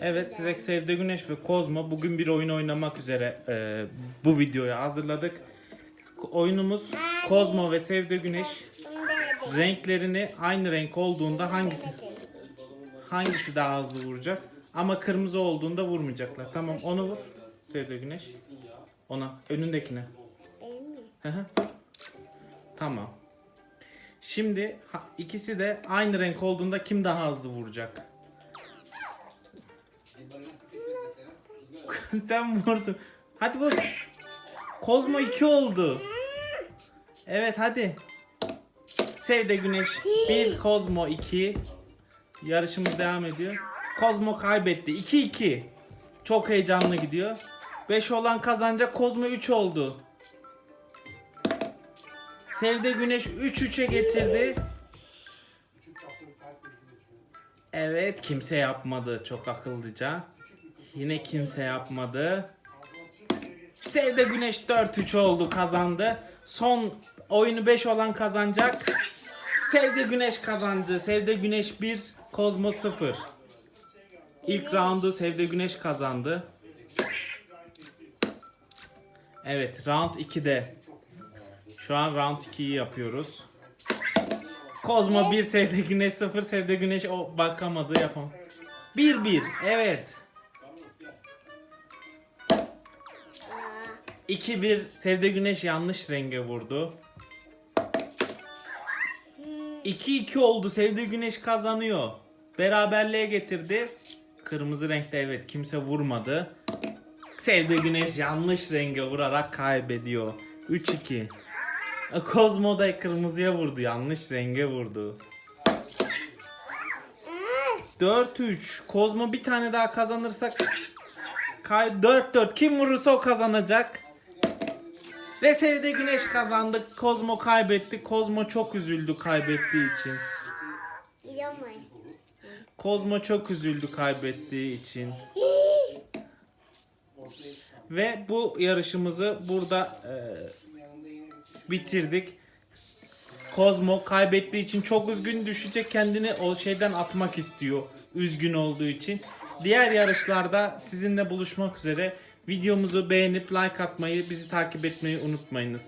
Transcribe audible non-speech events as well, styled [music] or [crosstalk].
Evet size Sevde Güneş ve Kozmo bugün bir oyun oynamak üzere e, bu videoyu hazırladık. Oyunumuz Kozmo ve Sevde Güneş renklerini aynı renk olduğunda hangisi hangisi daha hızlı vuracak? Ama kırmızı olduğunda vurmayacaklar. Tamam onu vur. Sevde Güneş. Ona önündekine. Tamam. Şimdi ha- ikisi de aynı renk olduğunda kim daha hızlı vuracak? [laughs] Sen vurdun. Hadi vur. Kozmo 2 oldu. Evet hadi. Sevde Güneş 1, Kozmo 2. Yarışımız devam ediyor. Kozmo kaybetti. 2-2. Çok heyecanlı gidiyor. 5 olan kazanacak. Kozmo 3 oldu. Sevde Güneş 3-3'e getirdi. Evet kimse yapmadı çok akıllıca. Yine kimse yapmadı. Sevde Güneş 4-3 oldu kazandı. Son oyunu 5 olan kazanacak. Sevde Güneş kazandı. Sevde Güneş 1, Kozmo 0. İlk roundu Sevde Güneş kazandı. Evet round 2'de. Şu an round 2'yi yapıyoruz. Kozmo 1, Sevde Güneş 0, Sevde Güneş o bakamadı yapam. 1-1 evet. 2-1 Sevde Güneş yanlış renge vurdu. 2-2 oldu. Sevde Güneş kazanıyor. Beraberliğe getirdi. Kırmızı renkte evet kimse vurmadı. Sevde Güneş yanlış renge vurarak kaybediyor. 3-2. E, Kozmo da kırmızıya vurdu. Yanlış renge vurdu. 4-3. Kozmo bir tane daha kazanırsak kay 4-4. Kim vurursa o kazanacak. Ve Sevde Güneş kazandı. Kozmo kaybetti. Kozmo çok üzüldü kaybettiği için. Gidiyor mu? Kozmo çok üzüldü kaybettiği için. Ve bu yarışımızı burada e, bitirdik. Kozmo kaybettiği için çok üzgün düşecek kendini o şeyden atmak istiyor. Üzgün olduğu için. Diğer yarışlarda sizinle buluşmak üzere. Videomuzu beğenip like atmayı, bizi takip etmeyi unutmayınız.